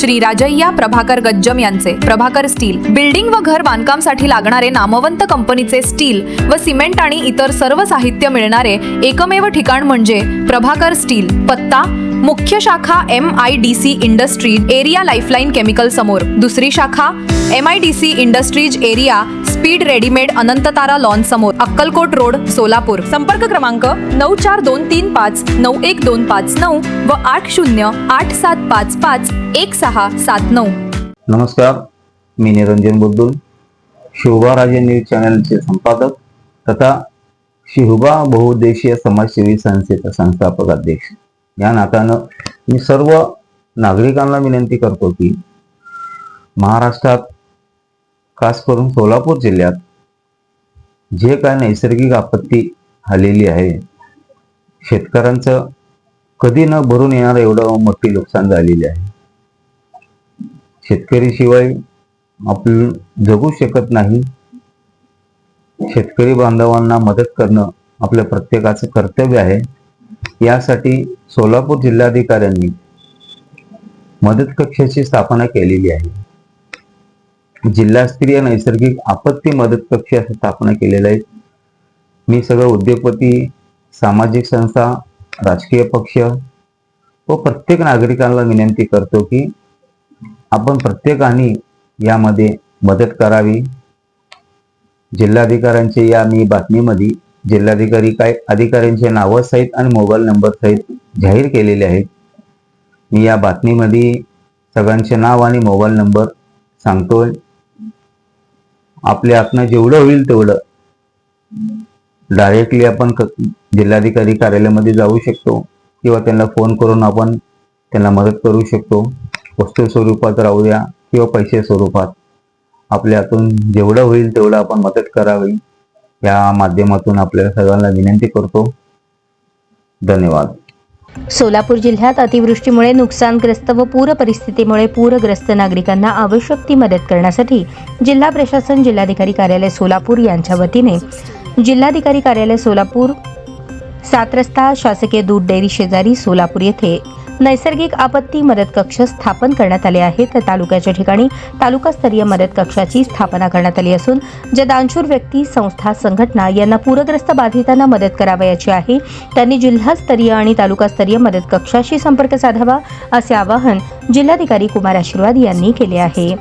श्री राजय्या प्रभाकर गज्जम यांचे. Prabhakar steel. Building व घर बांधकामसाठी लागणारे नामवंत कंपनीचे स्टील व सिमेंट आणि इतर सर्व साहित्य मिळणारे एकमेव ठिकाण म्हणजे प्रभाकर स्टील. पत्ता मुख्य शाखा M I D C industries area lifeline chemical समोर. दुसरी शाखा M I D C industries area speed readymade Anantatara lawn समोर. अक्कलकोट रोड सोलापूर. संपर्क क्रमांक नऊ चार दोन तीन पाच नऊ एक दोन पाच नऊ व आठ शून्य आठ सात पाच पाच एक सहा सात नऊ. नमस्कार मी निरंजन बुद्धुल शिवबा राजे न्यूज चॅनलचे संपादक तथा शिवबा बहुउद्देशीय समाजसेवी संस्थेचा संस्थापक अध्यक्ष. या नात्यानं मी सर्व नागरिकांना विनंती करतो की महाराष्ट्रात खास करून सोलापूर जिल्ह्यात जे काय नैसर्गिक आपत्ती आलेली आहे शेतकऱ्यांचं कधी न भरून येणारं एवढं मोठी नुकसान झालेली आहे. शेतकरी शिवाय आपण जगू शकत नाही. शेतकरी बांधवांना मदत करणं आपल्या प्रत्येकाचं कर्तव्य आहे. यासाठी सोलापूर जिल्हाधिकाऱ्यांनी मदत कक्षाची स्थापना केलेली आहे. जिल्हास्तरीय नैसर्गिक आपत्ती मदत कक्ष स्थापना केलेलं आहे. मी सगळं उद्योगपती सामाजिक संस्था राजकीय पक्ष व प्रत्येक नागरिकांना विनंती करतो की आपण प्रत्येकाने यामध्ये मदत करावी. जिल्हाधिकाऱ्यांचे या मी बातमीमध्ये जिल्हाधिकारी काय अधिकाऱ्यांचे नावं सहित आणि मोबाईल नंबर सहित जाहीर केलेले आहेत. मी या बातमीमध्ये सगळ्यांचे नाव आणि मोबाईल नंबर सांगतोय. आपल्या हातनं जेवढं होईल तेवढं डायरेक्टली आपण जिल्हाधिकारी कार्यालयामध्ये जाऊ शकतो किंवा त्यांना फोन करून आपण त्यांना मदत करू शकतो. वस्तू स्वरूपात राहू द्या किंवा पैसे स्वरूपात. आपल्या हातून जेवढं होईल तेवढं आपण मदत करावी. या माध्यमातून आपल्या सगळ्यांना विनंती करतो. धन्यवाद. सोलापूर जिल्ह्यात अतिवृष्टीमुळे नुकसानग्रस्त व पूर परिस्थितीमुळे पूरग्रस्त नागरिकांना आवश्यक ती मदत करण्यासाठी जिल्हा प्रशासन जिल्हाधिकारी कार्यालय सोलापूर यांच्या वतीने जिल्हाधिकारी कार्यालय सोलापूर सात रस्ता शासकीय दूध डेअरी शेजारी सोलापूर येथे नैसर्गिक आपत्ती मदत कक्ष स्थापन करण्यात आले आहेत. तर तालुक्याच्या ठिकाणी तालुकास्तरीय मदत कक्षाची स्थापना करण्यात आली असून ज्या दानशूर व्यक्ती संस्था संघटना यांना पूरग्रस्त बाधितांना मदत करावयाची आहे. त्यांनी जिल्हास्तरीय आणि तालुकास्तरीय मदत कक्षाशी संपर्क साधावा असे आवाहन जिल्हाधिकारी कुमार आशीर्वाद यांनी केले आहे.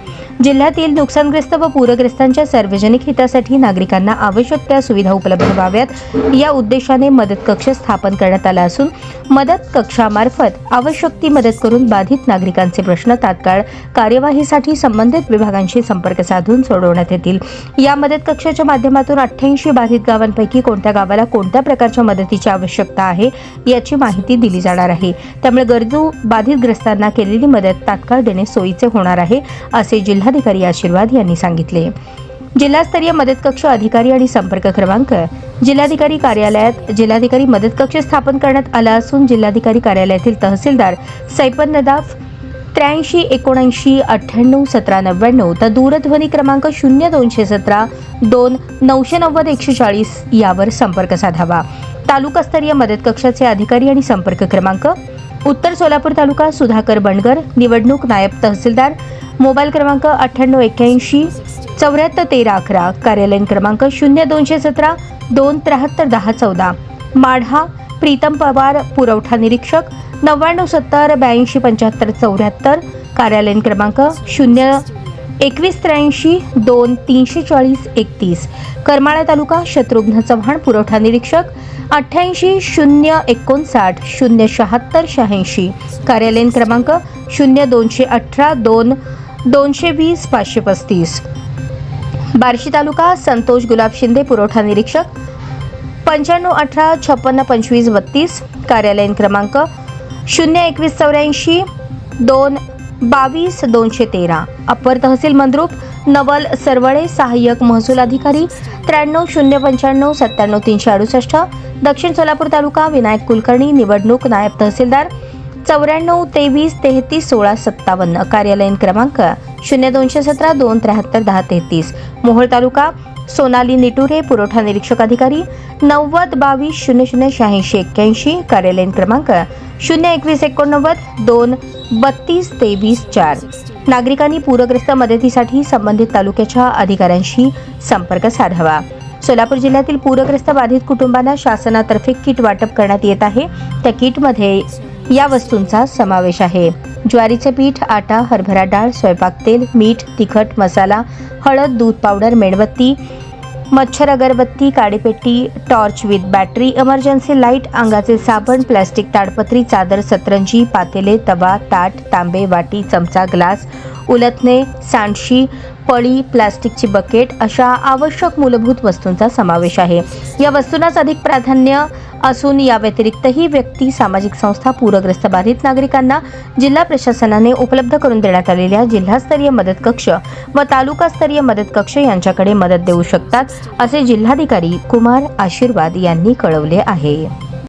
जिल्ह्यातील नुकसानग्रस्त व पूरग्रस्तांच्या सार्वजनिक हितासाठी नागरिकांना आवश्यक त्या सुविधा उपलब्ध व्हाव्यात. या उद्देशाने मदत कक्ष स्थापन करण्यात आला असून मदत कक्षामार्फत आवश्यक ती मदत करून बाधित नागरिकांचे प्रश्न तात्काळ कार्यवाहीसाठी संबंधित विभागांशी संपर्क साधून सोडवण्यात येतील. या मदत कक्षाच्या माध्यमातून अठ्ठ्याऐंशी बाधित गावांपैकी कोणत्या गावाला कोणत्या प्रकारच्या मदतीची आवश्यकता आहे याची माहिती दिली जाणार आहे. त्यामुळे गरजू बाधितग्रस्तांना केलेली मदत तात्काळ देणे सोयीचे होणार आहे असे जिल्हा जिल्हाधिकारी आशीर्वाद यांनी सांगितले. जिल्हास्तरीय मदत कक्ष अधिकारी आणि संपर्क क्रमांक जिल्हाधिकारी कार्यालयात जिल्हाधिकारी मदत कक्ष स्थापन करण्यात आला असून जिल्हाधिकारी कार्यालयातील तहसीलदार सैपन नदाफ त्र्याऐंशी एकोणऐंशी अठ्ठ्याण्णव सतरा नव्याण्णव तर दूरध्वनी क्रमांक शून्य दोनशे सतरा दोन नऊशे नव्वद एकशे चाळीस यावर संपर्क साधावा. तालुकास्तरीय मदत कक्षाचे अधिकारी आणि संपर्क क्रमांक उत्तर सोलापूर तालुका सुधाकर बंडगर निवडणूक नायब तहसीलदार मोबाईल क्रमांक अठ्ठ्याण्णव एक्क्याऐंशी चौऱ्याहत्तर तेरा अकरा. कार्यालयीन क्रमांक शून्य दोनशे सतरा दोन त्र्याहत्तर दहा चौदा. माढा प्रीतम पवार पुरवठा निरीक्षक नव्याण्णव सत्तर ब्याऐंशी पंच्याहत्तर चौऱ्याहत्तर. कार्यालयीन क्रमांक शून्य एकवीस त्र्याऐंशी दोन तीनशे चाळीस एकतीस. करमाळा तालुका शत्रुघ्न चव्हाण पुरवठा निरीक्षक अठ्ठ्याऐंशी शून्य एकोणसाठ शून्य शहात्तर शहाऐंशी. कार्यालयीन क्रमांक शून्य दोनशे अठरा दोन दोनशे वीस पाचशे पस्तीस. बार्शी तालुका संतोष गुलाब शिंदे पुरवठा निरीक्षक. पंच्याण्णव अठरा छप्पन्न पंचवीस बत्तीस कार्यालयीन क्रमांक. शून्य एकवीस चौऱ्याऐंशी दोन बावीस दोनशे तेरा. अप्पर तहसील मंद्रुप नवल सरवळे सहाय्यक महसूल अधिकारी त्र्याण्णव शून्य पंच्याण्णव सत्त्याण्णव तीनशे अडुसष्ट. दक्षिण सोलापूर तालुका विनायक कुलकर्णी निवडणूक नायब तहसीलदार. चौऱ्याण्णव तेवीस तेहतीस सोळा सत्तावन्न. कार्यालयीन क्रमांक शून्य दोनशे सतरा दोन त्र्याहत्तर दहा तेहतीस. मोहोळ तालुका सोनाली निटुरे पुरवठा निरीक्षक अधिकारी नव्वद बावीस शून्य शून्य शहाऐंशी एक्क्याऐंशी. कार्यालयीन क्रमांक शून्य एकवीस एकोणनव्वद दोन बत्तीस तेवीस चार. नागरिकांनी पूरग्रस्त मदतीसाठी संबंधित तालुक्याच्या अधिकाऱ्यांशी संपर्क साधावा. सोलापूर जिल्ह्यातील पूरग्रस्त बाधित कुटुंबांना शासनातर्फे किट वाटप करण्यात येत आहे. त्या किटमध्ये या वस्तूंचा समावेश आहे. ज्वारीचे पीठ आटा हरभरा डाळ स्वयंपाक तेल मीठ तिखट मसाला हळद दूध पावडर मेणबत्ती मच्छर अगरबत्ती काडीपेटी torch with battery emergency light अंगाचे साबण प्लॅस्टिक ताडपत्री चादर सतरंजी पातेले तवा ताट तांबे वाटी चमचा ग्लास उलथणे सांडशी पळी प्लास्टिकची बकेट अशा आवश्यक मूलभूत वस्तूंचा समावेश आहे. या वस्तूंनाच अधिक प्राधान्य असून या व्यतिरिक्तही व्यक्ती सामाजिक संस्था पूरग्रस्त बाधित नागरिकांना जिल्हा प्रशासनाने उपलब्ध करून देण्यात आलेल्या जिल्हास्तरीय मदत कक्ष व तालुकास्तरीय मदत कक्ष यांच्याकडे मदत देऊ शकतात असे जिल्हाधिकारी कुमार आशीर्वाद यांनी कळवले आहे.